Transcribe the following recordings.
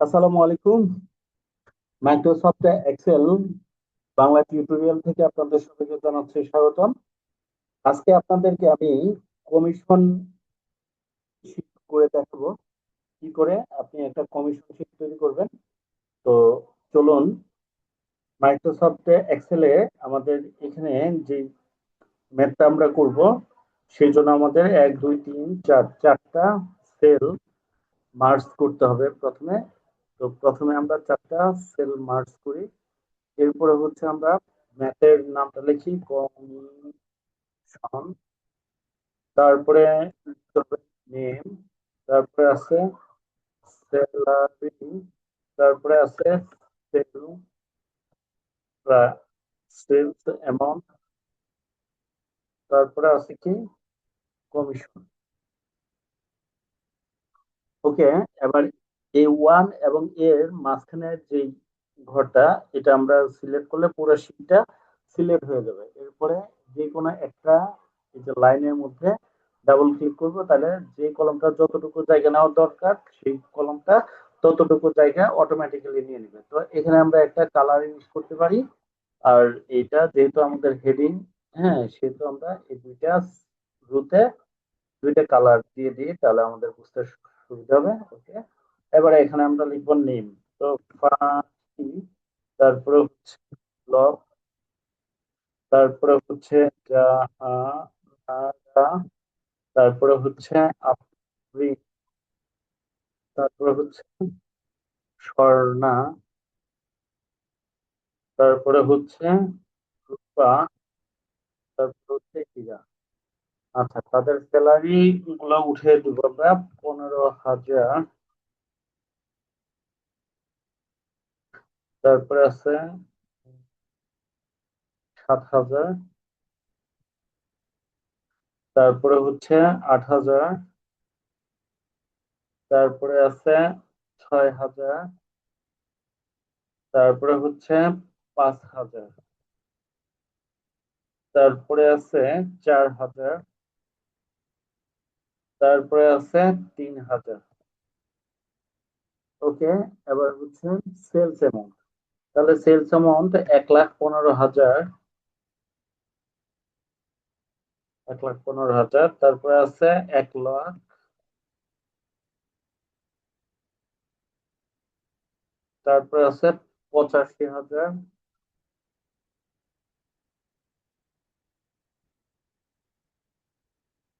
আসসালামু আলাইকুম। Microsoft Excel Bangla tutorial থেকে আপনাদের সবাইকে জানাচ্ছি স্বাগতম। আজকে আপনাদেরকে আমি কমিশন শীট করে দেখাবো। কি করে আপনি একটা কমিশন শীট তৈরি করবেন। তো চলুন মাইক্রোসফট এক্সেলে আমাদের এখানে যে ম্যাথটা আমরা করব, সেই জন্য আমাদের এক, দুই, তিন, চার, চারটা সেল মার্জ করতে হবে প্রথমে। তো প্রথমে আমরা চারটা সেল মার্জ করি। এরপরে হচ্ছে আমরা ম্যাথের নামটা লিখি কমিশন তারপরে নেম তারপরে আছে স্যালারি তারপরে আছে সেল সেলস অ্যামাউন্ট তারপরে আছে কি? কমিশন ওকে এবার এ ওয়ান এবং এর মাঝখানের যে ঘরটা, এটা আমরা সিলেক্ট করলে পুরো শিটটা সিলেক্ট হয়ে যাবে। এরপরে যে কোনো একটা এই যে লাইনের মধ্যে ডাবল ক্লিক করব, তাহলে যে কলমটা যতটুকু জায়গা নেওয়ার দরকার, সেই কলমটা ততটুকু জায়গা অটোমেটিক্যালি নিয়ে নেবে। তো এখানে আমরা একটা কালার ইউজ করতে পারি। আর এইটা যেহেতু আমাদের হেডিং হ্যাঁ সেহেতু আমরা এই দুইটা রুতে দুইটা কালার দিয়ে দিই, তাহলে আমাদের বুঝতে সুবিধা হবে। ওকে এবারে এখানে আমরা লিখব নেম। তো তারপরে হচ্ছে ব্লক তারপরে হচ্ছে তারপরে হচ্ছে তারপরে হচ্ছে স্বর্ণা, তারপরে হচ্ছে রূপা, তারপরে হচ্ছে হীরা। আচ্ছা তাদের স্যালারি গুলো উঠে দিব আমরা। পনেরো হাজার তারপরে আছে সাত হাজার। তারপরে হচ্ছে আট হাজার। তারপরে আছে ছয় হাজার। তারপরে হচ্ছে পাঁচ হাজার। তারপরে আছে চার হাজার। তারপরে আছে তিন হাজার। ওকে, এবার হচ্ছে সেলস অ্যামাউন্ট তাহলে সেলস অ্যামাউন্ট এক লাখ পনেরো হাজার, এক লাখ পনেরো হাজার, তারপরে আছে এক লাখ তারপরে আছে পঁচাশি হাজার।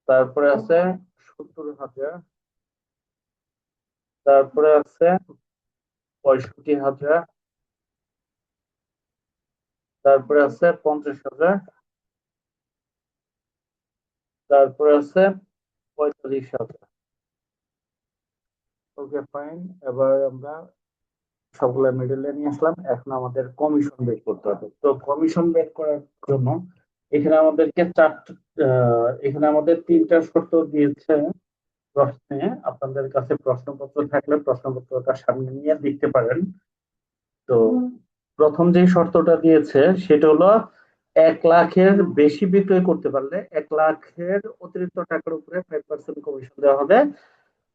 তারপরে আছে সত্তর হাজার। তারপরে আছে পঁয়ষট্টি হাজার। তারপরে আছে পঞ্চাশ হাজার। তারপরে আছে পঁয়তাল্লিশ হাজার। Okay, fine. এবার আমরা সবগুলো মিডলে নিয়ে আসলাম। এখন আমাদের কমিশন বের করতে হবে। তো কমিশন বের করার জন্য এখানে আমাদেরকে চারটা এখানে আমাদের তিনটা শর্ত দিয়েছে। প্রশ্নে আপনাদের কাছে প্রশ্নপত্র থাকলে প্রশ্নপত্রটা সামনে নিয়ে দেখতে পারেন। তো প্রথম যে শর্তটা দিয়েছে সেটা হলো এক লাখের বেশি বিক্রয় করতে পারলে এক লাখের অতিরিক্ত টাকার উপরে ফাইভ পার্সেন্ট কমিশন দেওয়া হবে।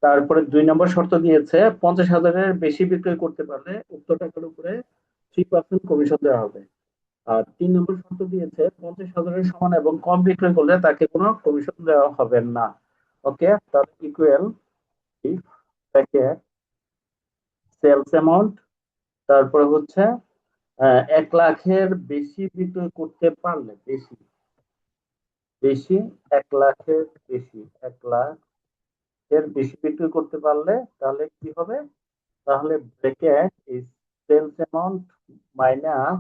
তারপরে দুই নম্বর শর্ত দিয়েছে পঞ্চাশ হাজারের বেশি বিক্রয় করতে পারলে উক্ত টাকার উপরে থ্রি পার্সেন্ট কমিশন দেওয়া হবে। আর তিন নম্বর শর্ত দিয়েছে পঞ্চাশ হাজারের সমান এবং কম বিক্রয় করলে তাকে কোনো কমিশন দেওয়া হবে না। ওকে তাহলে ইকুয়াল সেলস অ্যামাউন্ট তারপরে হচ্ছে এক লাখের বেশি বিক্রয় করতে পারলে বেশি। বেশি, এক লাখের বেশি, এক লাখ এর বেশি বিক্রি করতে পারলে তাহলে কি হবে? তাহলে bracket is sales amount minus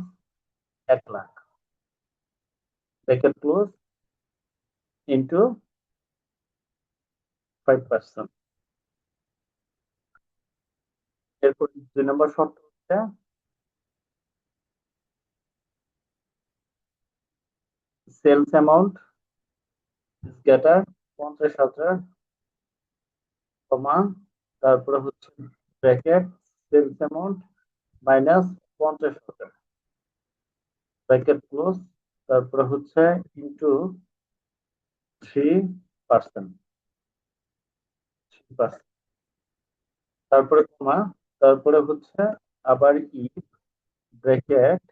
এক lakh. Bracket close into five percent এরপর দুই নম্বর শর্ত হচ্ছে সেলস অ্যামাউন্ট গ্রেটার পঞ্চাশ হাজার কমা, তারপরে হচ্ছে ব্র্যাকেট সেলস অ্যামাউন্ট মাইনাস পঞ্চাশ হাজার। ব্র্যাকেট ক্লোজ তারপরে হচ্ছে ইন্টু থ্রি পার্সেন্ট তারপরে কমা, তারপরে হচ্ছে আবার ইফ ব্র্যাকেট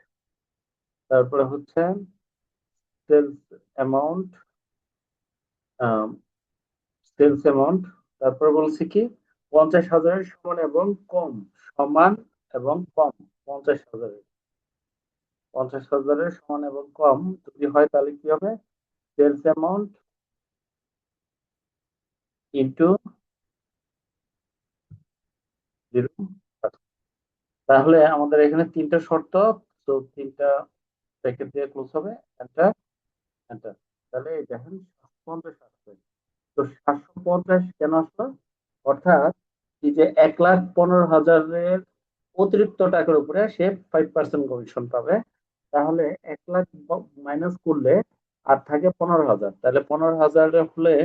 তারপরে হচ্ছে সেলস অ্যামাউন্ট সেলস অ্যামাউন্ট তারপর বলছি কি, পঞ্চাশ হাজারের সমান এবং কম, সমান এবং কম, পঞ্চাশ হাজারের। পঞ্চাশ হাজারের সমান এবং কম যদি হয় তাহলে কি হবে? সেলস অ্যামাউন্ট ইন্টু জিরো তাহলে আমাদের এখানে তিনটা শর্ত, তো তিনটা প্যাকেট দিয়ে ক্লোজ হবে। এন্টার এন্টার তাহলে দেখেন পঞ্চাশ আসবে তো সাতশো পঞ্চাশ কেন আসলো? অর্থাৎ যে এক লাখ পনেরো হাজারের অতিরিক্ত টাকার উপরে সে ফাইভ পার্সেন্ট কমিশন পাবে। তাহলে এক লাখ মাইনাস করলে আর থাকে পনেরো হাজার। তাহলে পনেরো হাজারের হলে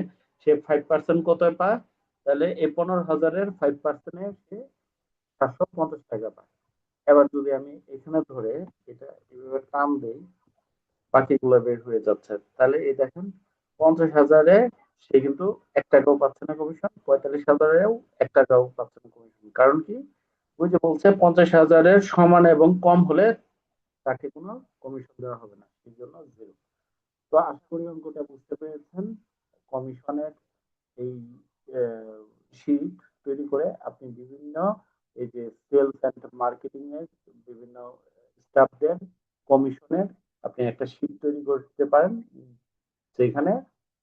সে ফাইভ পার্সেন্ট কত পায়? তাহলে এই পনেরো হাজারের ফাইভ পার্সেন্টে সে সাতশো পঞ্চাশ টাকা পায়। এবার যদি আমি এখানে ধরে এটা এভাবে টান দেই বাকিগুলো বের হয়ে যাচ্ছে। তাহলে এই দেখেন, পঞ্চাশ হাজারে সে কিন্তু এক টাকাও পাচ্ছে না কমিশন পঁয়তাল্লিশ হাজারেও এক টাকাও পাচ্ছে না কমিশন কারণ কি? ওই যে বলছে, পঞ্চাশ হাজারের সমান এবং কম হলে তাকে কোনো কমিশন দেওয়া হবে না। সেই জন্য জিরো তো আশা করি অঙ্কটা বুঝতে পেরেছেন। কমিশনের এই শিট তৈরি করে আপনি বিভিন্ন এই যে সেলস অ্যান্ড মার্কেটিং এর বিভিন্ন স্টাফদের কমিশনের আপনি একটা শিট তৈরি করতে পারেন সেখানে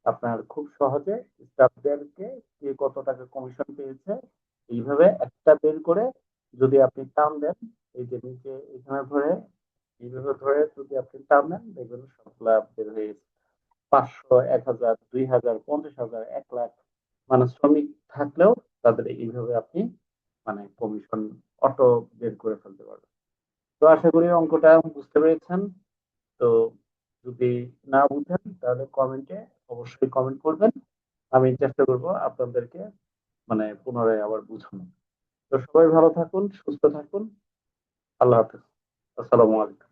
আপনার খুব সহজে স্টাফদেরকে কে কত টাকা কমিশন পেয়েছে, এইভাবে একটা বের করে যদি আপনি টান দেন, এই যে নিচে এখানে ধরে, এইভাবে ধরে যদি আপনি টান দেন, দেখবেন সবগুলা বের হয়ে গেছে। পাঁচশো, এক হাজার, দুই হাজার, পঞ্চাশ হাজার, এক লাখ। মানে শ্রমিক থাকলেও তাদের এইভাবে আপনি মানে কমিশন অটো বের করে ফেলতে পারবেন। তো আশা করি অঙ্কটা বুঝতে পেরেছেন। তো যদি না বুঝেন, তাহলে কমেন্টে অবশ্যই কমেন্ট করবেন। আমি চেষ্টা করব আপনাদেরকে মানে পুনরায় আবার বুঝানো তো সবাই ভালো থাকুন, সুস্থ থাকুন। আল্লাহ হাফিজ। আসসালামু আলাইকুম।